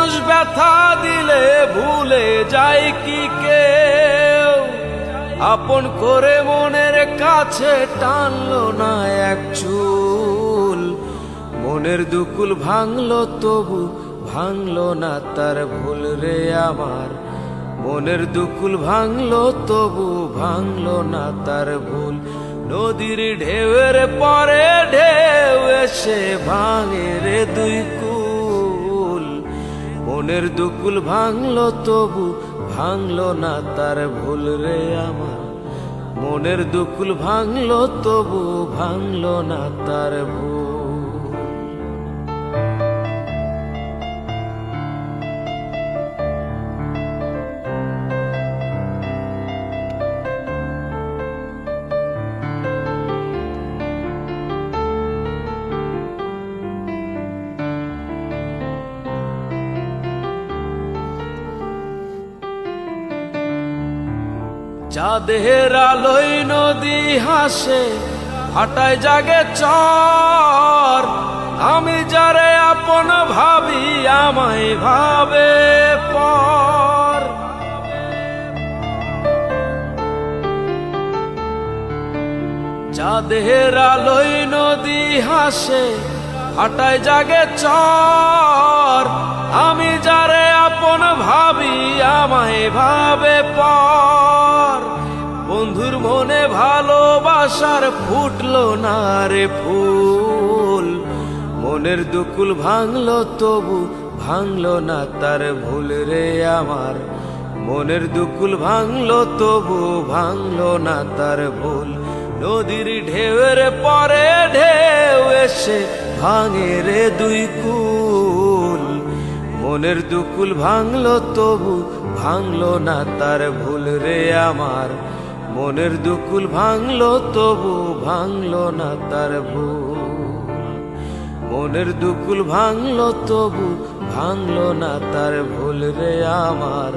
মানুষ ব্যথা দিলে ভুলে যায় কি কেউ? আপন করে মনের কাছে টানলো না এক চুল। মনের দুকুল ভাঙলো, তবু ভাঙলো না তার ভুল রে আমার। মনের দুকুল ভাঙলো, তবু ভাঙলো না তার ভুল। নদীর ঢেউয়ের পরে ঢেউ এসে ভাঙে রে দুই মনের দুকুল ভাঙলো তবু ভাঙলো না তার ভুল রে আমার। মনের দুকুল ভাঙলো তবু ভাঙলো না তার ভুল। চাঁদের আলোয় নদী হাসে হাটায় জাগে চর। আমি যারে আপন ভাবি, আমায় ভাবে পর। চাঁদের আলোয় নদী হাসে হাটায় জাগে চর। আমি যারে আপন ভাবি, আমায় ভাবে পর। বন্ধুর মনে ভালোবাসার ফুটলো না রে ফুল। মনের দুকুল ভাঙলো, তবু ভাঙলো না তার ভুল রে আমার। মনের দুকুল ভাঙলো, তবু ভাঙলো না তার ভুল। নদীর ঢেউয়ের পরে ঢেউ এসে ভাঙে রে দুই কুল। মনের দুকুল ভাঙলো, তবু ভাঙলো না তার ভুল রে আমার। মনের দুকুল ভাঙলো, তবু ভাঙলো না তার ভুল। মনের দুকুল ভাঙলো, তবু ভাঙলো না তার ভুল রে আমার।